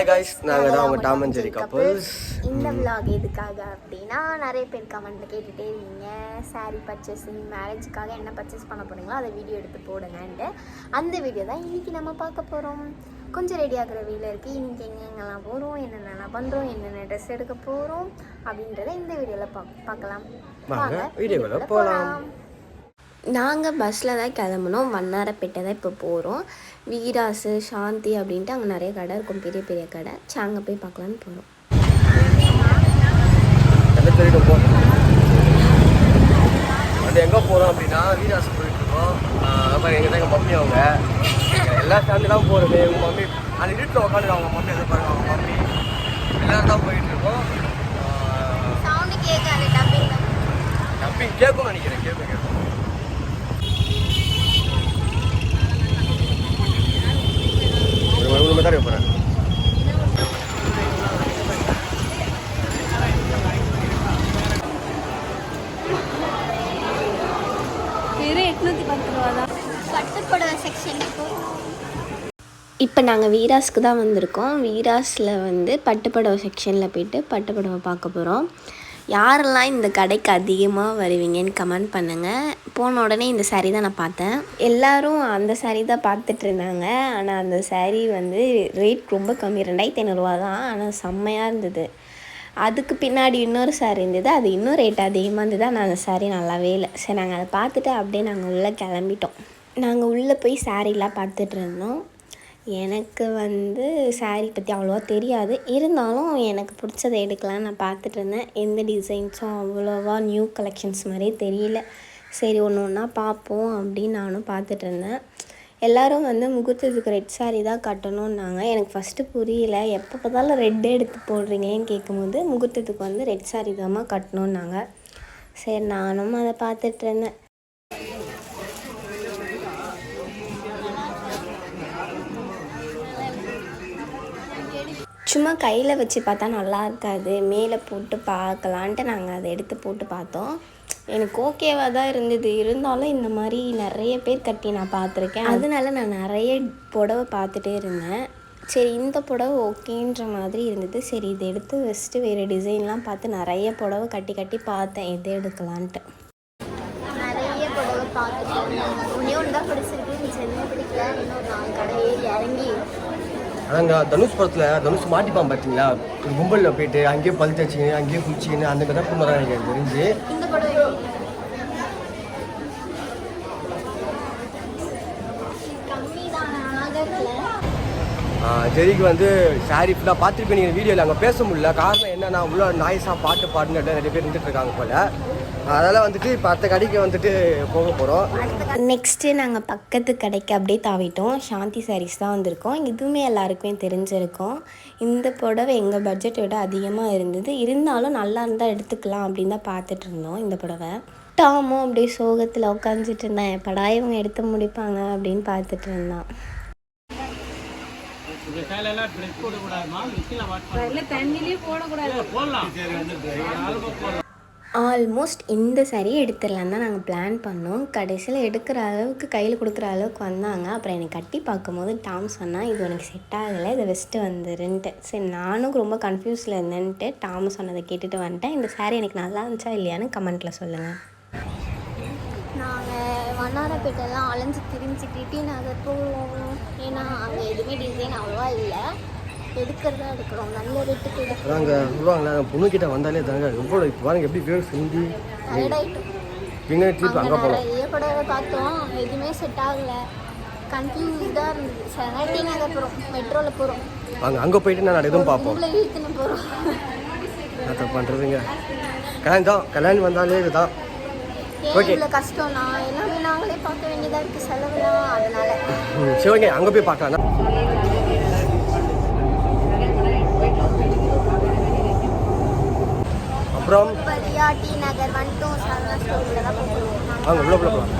Hi guys நாங்கள் தான் உங்கள் டாம் அண்ட் ஜெரி கப்பல்ஸ் இந்த vlog எதுக்காக அப்படின்னா நிறைய பேர் கமெண்ட்ல கேட்டுட்டே இருக்கீங்க saree பர்ச்சேசிங் மேரேஜுக்காக என்ன பர்ச்சேஸ் பண்ண போறீங்களோ அதை வீடியோ எடுத்து போடுங்கன்ட்டு. அந்த வீடியோ தான் இன்னைக்கு நம்ம பார்க்க போகிறோம் கொஞ்சம் ரெடி ஆகிற வீடில் இருக்குது இன்னைக்கு எங்கெங்கெல்லாம் போகிறோம் என்னென்னலாம் பண்ணுறோம் என்னென்ன ட்ரெஸ் எடுக்க போகிறோம் அப்படின்றத இந்த வீடியோவில் பா பார்க்கலாம். வாங்க, வீடியோக்குள்ள போலாம். நாங்கள் பஸ்ஸில் தான் கிளம்புனோம். வண்ணாரப்பேட்டை தான் இப்போ போகிறோம் வீராசு சாந்தி அப்படின்ட்டு அங்கே நிறைய கடை இருக்கும். பெரிய பெரிய கடை. சரி அங்கே போய் பார்க்கலான்னு போகிறோம் எங்கே போகிறோம் அப்படின்னா வீராசு போயிட்டு இருக்கோம். அப்புறம் எங்கள் தான் எங்கள் மம்மி அவங்க. எல்லா ஃபேமிலி தான் போகிறது உங்கள் மம்மி அந்த வீட்டில் உட்காந்து அவங்க மம்மி எதை பாருங்க. அவங்க மம்மி எல்லாரும் தான் போயிட்டு இருக்கோம். சவுண்டு கேட்காது டப்பிங் டப்பிங் கேட்கும் நினைக்கிறேன் கேட்கும். பட்டுப்புடவை செக்ஷனுக்கு இப்போ நாங்கள் வீராஸ்க்கு தான் வந்திருக்கோம். வீராஸில் வந்து பட்டுப்படவை செக்ஷனில் போயிட்டு பட்டுப்படவை பார்க்க போகிறோம் யாரெல்லாம் இந்த கடைக்கு அதிகமாக வருவீங்கன்னு கமெண்ட் பண்ணுங்கள் போன உடனே இந்த சாரீ தான் நான் பார்த்தேன். எல்லோரும் அந்த சாரீ தான் பார்த்துட்டு இருந்தாங்க. ஆனால் அந்த சாரீ வந்து ரேட் ரொம்ப கம்மி. ரெண்டாயிரத்தி ஐநூறுரூவா தான். ஆனால் செம்மையாக இருந்தது. அதுக்கு பின்னாடி இன்னொரு saree இருந்தது. அது இன்னும் ரேட் அதிகமாக இருந்தது. ஆனால் அந்த சாரீ நல்லாவே இல்லை. சரி நாங்கள் அதை பார்த்துட்டு அப்படியே நாங்கள் உள்ளே கிளம்பிட்டோம். நாங்கள் உள்ளே போய் சாரீலாம் பார்த்துட்டு இருந்தோம். எனக்கு வந்து saree பற்றி அவ்வளோவா தெரியாது. இருந்தாலும் எனக்கு பிடிச்சதை எடுக்கலாம்னு நான் பார்த்துட்டு இருந்தேன். எந்த டிசைன்ஸும் அவ்வளோவா நியூ கலெக்ஷன்ஸ் மாதிரியே தெரியல. சரி ஒன்று ஒன்றா பார்ப்போம் அப்படின்னு நானும் பார்த்துட்டு இருந்தேன். எல்லாரும் வந்து முகூர்த்தத்துக்கு ரெட் saree தான் கட்டணும்னாங்க. எனக்கு ஃபஸ்ட்டு புரியல. எப்போ பார்த்தாலும் ரெட்டே எடுத்து போடுறீங்களேன்னு கேட்கும்போது முகூர்த்தத்துக்கு வந்து ரெட் saree தாம்மா கட்டணும்னாங்க. சரி நானும் அதை பார்த்துட்டு சும்மா கையில் வச்சு பார்த்தா நல்லா இருக்காது. மேலே போட்டு பார்க்கலான்ட்டு நாங்கள் அதை எடுத்து போட்டு பார்த்தோம். எனக்கு ஓகேவாக தான் இருந்தது. இருந்தாலும் இந்த மாதிரி நிறைய பேர் கட்டி நான் பார்த்துருக்கேன். அதனால நான் நிறைய புடவை பார்த்துட்டே இருந்தேன். சரி இந்த புடவை ஓகேன்ற மாதிரி இருந்தது. சரி இதை எடுத்து வச்சுட்டு வேறு டிசைன்லாம் பார்த்து நிறைய புடவை கட்டி கட்டி பார்த்தேன். எது எடுக்கலான்ட்டு. நிறைய புடவை பார்த்துட்டு ஒன்றே ஒன்று தான் பிடிச்சிருக்கு சென்னை பிடிக்கல. இன்னொரு நாலு கடை ஏறி இறங்கி அதாங்க தனுஷ் படத்தில் தனுஷ் மாட்டிப்பான் பார்த்தீங்களா ஒரு கும்பலில் போயிட்டு அங்கேயே பல் தச்சுங்க அங்கேயே குளிச்சிங்கன்னு அந்த மாதிரி தான் தான் எனக்கு தெரிஞ்சு. ஜெரிக்கு வந்து சாரி ஃபுல்லாக பார்த்துருப்பேன் நீங்கள் வீடியோவில் அங்கே பேச முடியல. காரணம் என்னன்னா உள்ள நாய்ஸாக பாட்டு பாட்டுன்னு நிறைய பேர் இருந்துட்டு இருக்காங்க போல். அதெல்லாம் வந்துட்டு இப்போ அடுத்த கடைக்கு வந்துட்டு போக போகிறோம் நெக்ஸ்ட்டு நாங்கள் பக்கத்து கடைக்கு அப்படியே தாவிட்டோம். சாந்தி சாரீஸ் தான் வந்திருக்கோம். இதுவுமே எல்லாருக்குமே தெரிஞ்சிருக்கும். இந்த புடவை எங்கள் பட்ஜெட்டை விட அதிகமாக இருந்தது. இருந்தாலும் நல்லா இருந்தால் எடுத்துக்கலாம் அப்படின்னு தான் பார்த்துட்டு இருந்தோம் இந்த புடவை. டாமும் அப்படியே சோகத்தில் உட்காந்துட்டு இருந்தேன். எப்படா இவங்க எடுத்து முடிப்பாங்க அப்படின்னு பார்த்துட்டு இருந்தான். தண்ணிலே போடக்கூடாது. போடலாம். நாலு போடலாம். ஆல்மோஸ்ட் இந்த saree எடுத்துடலாம் தான் நாங்கள் பிளான் பண்ணோம். கடைசியில் எடுக்கிற அளவுக்கு கையில் கொடுக்குற அளவுக்கு வந்தாங்க. அப்புறம் எனக்கு கட்டி பார்க்கும்போது டாம் சொன்னால் இது உனக்கு செட் ஆகலை. இதை வெஸ்ட்டு வந்துருன்ட்டு. சரி நானும் ரொம்ப கன்ஃபியூஸில் இருந்தேன்ட்டு டாம் சொன்னதை கேட்டுட்டு வந்துட்டேன். இந்த saree எனக்கு நல்லா இருந்துச்சா இல்லையான்னு கமெண்ட்டில் சொல்லுங்கள் நாங்கள் வண்ணாரப்பேட்டைலாம் அலைஞ்சு திரிஞ்சு டிடி நகர் போவோம். ஏன்னா அங்கே எதுவுமே டிசைன் அவ்வளோவா இல்லை. எடுக்கிறதா எடுக்கிறோம். நல்ல ரேட்டுக்கு எடுக்கிறோம். அதாங்க சொல்லுவாங்களே பொண்ணுக்கிட்ட வந்தாலே தாங்க எவ்வளோ இப்போ பாருங்க எப்படி பேர் டயர்டாயிட்டு பின்னாடி திருப்பி அங்கே அங்கே போகலாம் நிறைய புடவை பார்த்தோம். எதுவுமே செட் ஆகல. கன்ஃபியூஸ்டாக இருந்தது. சரி போகிறோம் மெட்ரோவில் போகிறோம் வாங்க அங்கே போயிட்டு நான் எதுவும் பார்ப்போம். உங்களை இழுத்துன்னு போகிறோம் அதை பண்ணுறதுங்க கல்யாணம் தான் கல்யாணம் வந்தாலே இதுதான். Okay. இவ்வளோ கஷ்டம்னா? எல்லாமே நாங்களே பார்க்க வேண்டியதாக இருக்குது செலவுலாம் அதனால. சரி ஓகே அங்கே போய் பார்க்கலாம். அப்புறம்? வழியா டி நகர் வந்துட்டும் சரவணா ஸ்டோரில் தான் போகிறோம் வாங்க உள்ள உள்ள போகலாம்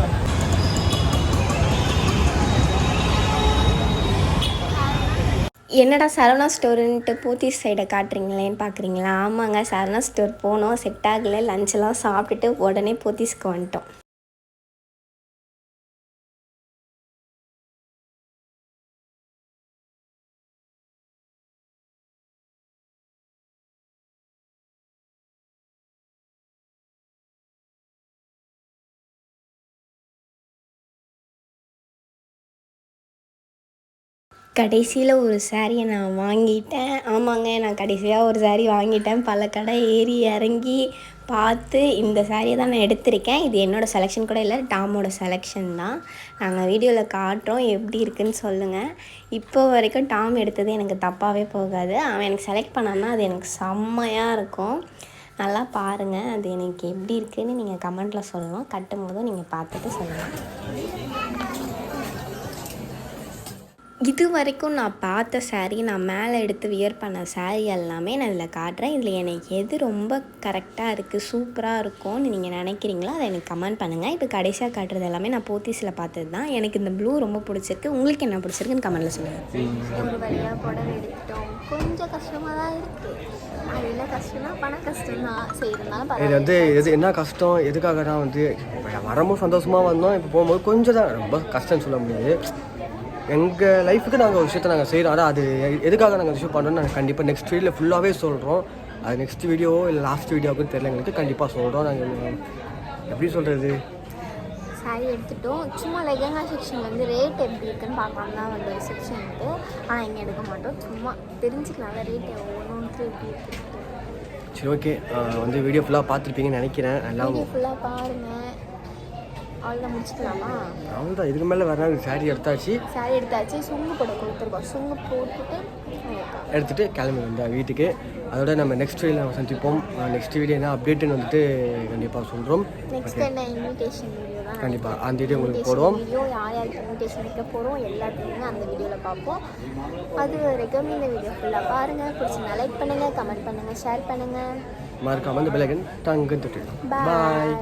என்னடா சரவணா ஸ்டோருன்ட்டு போத்தீஸ் சைடை காட்டுறீங்களேன்னு பார்க்குறீங்களா ஆமாங்க சரவணா ஸ்டோர் போனோம் செட் ஆகலை லஞ்செல்லாம் சாப்பிட்டுட்டு உடனே போத்தீஸ்க்கு வந்துட்டோம். கடைசியில் ஒரு சாரியை நான் வாங்கிட்டேன். ஆமாங்க நான் கடைசியாக ஒரு saree வாங்கிட்டேன். பல கடை ஏறி இறங்கி பார்த்து இந்த சாரியை தான் நான் எடுத்திருக்கேன். இது என்னோடய செலெக்ஷன் கூட இல்லை டாமோட செலெக்ஷன் தான். நாங்கள் வீடியோவில் காட்டுறோம் எப்படி இருக்குன்னு சொல்லுங்கள் இப்போ வரைக்கும் டாம் எடுத்தது எனக்கு தப்பாகவே போகாது. அவன் எனக்கு செலக்ட் பண்ணான்னா அது எனக்கு செம்மையாக இருக்கும். நல்லா பாருங்கள் அது எனக்கு எப்படி இருக்குதுன்னு நீங்கள் கமெண்ட்டில் சொல்லணும். கட்டும் போதும் நீங்கள் பார்த்துட்டு சொல்லலாம் இது வரைக்கும் நான் பார்த்த saree நான் மேலே எடுத்து வியர் பண்ண saree எல்லாமே நான் இதில் காட்டுறேன். இதில் எனக்கு எது ரொம்ப கரெக்டாக இருக்குது சூப்பராக இருக்கும்னு நீங்கள் நினைக்கிறீங்களோ அதை எனக்கு கமெண்ட் பண்ணுங்கள் இப்போ கடைசியாக காட்டுறது எல்லாமே நான் போத்தீஸில் பார்த்தது தான். எனக்கு இந்த ப்ளூ ரொம்ப பிடிச்சிருக்கு. உங்களுக்கு என்ன பிடிச்சிருக்குன்னு கமெண்ட்டில் சொல்லுங்கள் ஒரு வழியாக புடவை எடுத்துட்டோம். கொஞ்சம் கஷ்டமாக தான் இருக்குது தான். சரி இது வந்து எது என்ன கஷ்டம்? எதுக்காகனா வந்து இப்போ வரும்போது சந்தோஷமாக வந்தோம். இப்போ போகும்போது கொஞ்சம் தான் ரொம்ப கஷ்டம்னு சொல்ல முடியாது. எங்கள் லைஃபுக்கு நாங்கள் ஒரு விஷயத்தை நாங்கள் செய்கிறோம் ஆனால் அது எதுக்காக நாங்கள் விஷயம் பண்ணுறோம் நாங்கள் கண்டிப்பாக நெக்ஸ்ட் வீடியோவில் ஃபுல்லாகவே சொல்கிறோம் அது நெக்ஸ்ட் வீடியோ இல்லை லாஸ்ட் வீடியோவுக்கு தெரியல எங்களுக்கு கண்டிப்பாக சொல்கிறோம் நாங்கள் எப்படி சொல்கிறது சாரி எடுத்துட்டோம். சும்மா லெகங்கா செக்ஷன் வந்து ரேட் எப்படி இருக்குன்னு பார்க்கலாம் தான் வந்து ஒரு செக்ஷன் இருக்குது ஆனால் இங்கே எடுக்க மாட்டோம். சும்மா தெரிஞ்சுக்கலாம் ரேட் ஒவ்வொன்று எப்படி இருக்குது சரி ஓகே வந்து வீடியோ ஃபுல்லாக பார்த்துருப்பீங்கன்னு நினைக்கிறேன். வீடியோ ஃபுல்லாக பாருங்கள் அவ்வளோதான் முடிச்சுக்கலாமா? அவ்வளோதான் இதுக்கு மேலே நாள் சாரி எடுத்தாச்சு. சாரி எடுத்தாச்சு. சுங்கு போட கொடுத்துருக்கோம். சுங்கு போட்டுட்டு. எடுத்துகிட்டு கிளம்பி வந்தேன் வீட்டுக்கு. அதோட நம்ம நெக்ஸ்ட் வீடியோ நம்ம சந்திப்போம். நெக்ஸ்ட் வீடியோ என்ன அப்டேட்டுன்னு வந்துட்டு கண்டிப்பாக சொல்கிறோம் நெக்ஸ்ட் என்ன இன்விடேஷன் வீடியோ தான்? கண்டிப்பாக அந்த வீடியோ உங்களுக்கு போடுவோம். வீடியோ யார் யாருக்கு இன்விடேஷன் வைக்க போகிறோம் எல்லாத்தையுமே அந்த வீடியோவில் பார்ப்போம். அது வரைக்கும் இந்த வீடியோ ஃபுல்லாக பாருங்கள் பிடிச்சிருந்தா லைக் பண்ணுங்கள் கமெண்ட் பண்ணுங்கள் ஷேர் பண்ணுங்கள் மறக்காம அந்த பெலகன் டங்குன்னு தொட்டு பாய்